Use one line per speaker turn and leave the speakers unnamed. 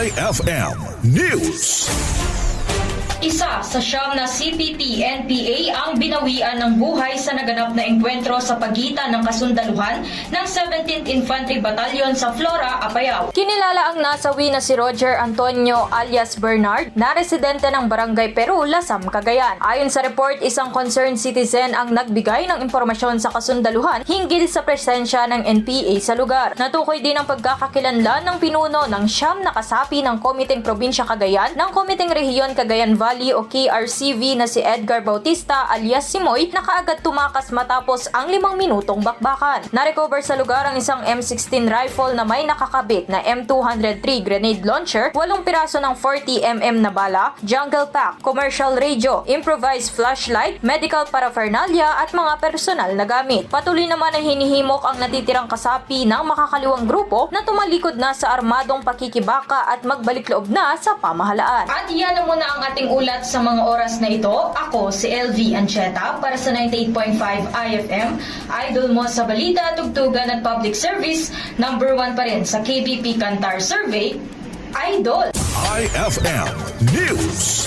IFM News.
Isa sa siyam na CPP NPA ang binawian ng buhay sa naganap na engkwentro sa pagitan ng kasundaluhan ng 17th Infantry Battalion sa Flora, Apayao. Kinilala ang nasawi na si Roger Antonio alias Bernard na residente ng Barangay Peru, Lasam, Cagayan. Ayon sa report, isang concerned citizen ang nagbigay ng impormasyon sa kasundaluhan hinggil sa presensya ng NPA sa lugar. Natukoy din ang pagkakakilanlan ng pinuno ng siyam na kasapi ng Komiteng Probinsya Cagayan ng Komiteng Rehiyon Cagayan Valley o KRCV na si Edgar Bautista alias Simoy na kaagad tumakas matapos ang limang minutong bakbakan. Narecover sa lugar ang isang M16 rifle na may nakakabit na M203 grenade launcher, walong piraso ng 40mm na bala, jungle pack, commercial radio, improvised flashlight, medical paraphernalia at mga personal na gamit. Patuloy naman ang hinihimok ang natitirang kasapi ng makakaliwang grupo na tumalikod na sa armadong pakikibaka at magbalik loob na sa pamahalaan. At yan na muna ang ating ulat sa mga oras na ito. Ako si LV Ancheta para sa 98.5 IFM. Idol mo sa balita, tugtugan at public service. Number 1 pa rin sa KBP Kantar Survey. Idol!
IFM News.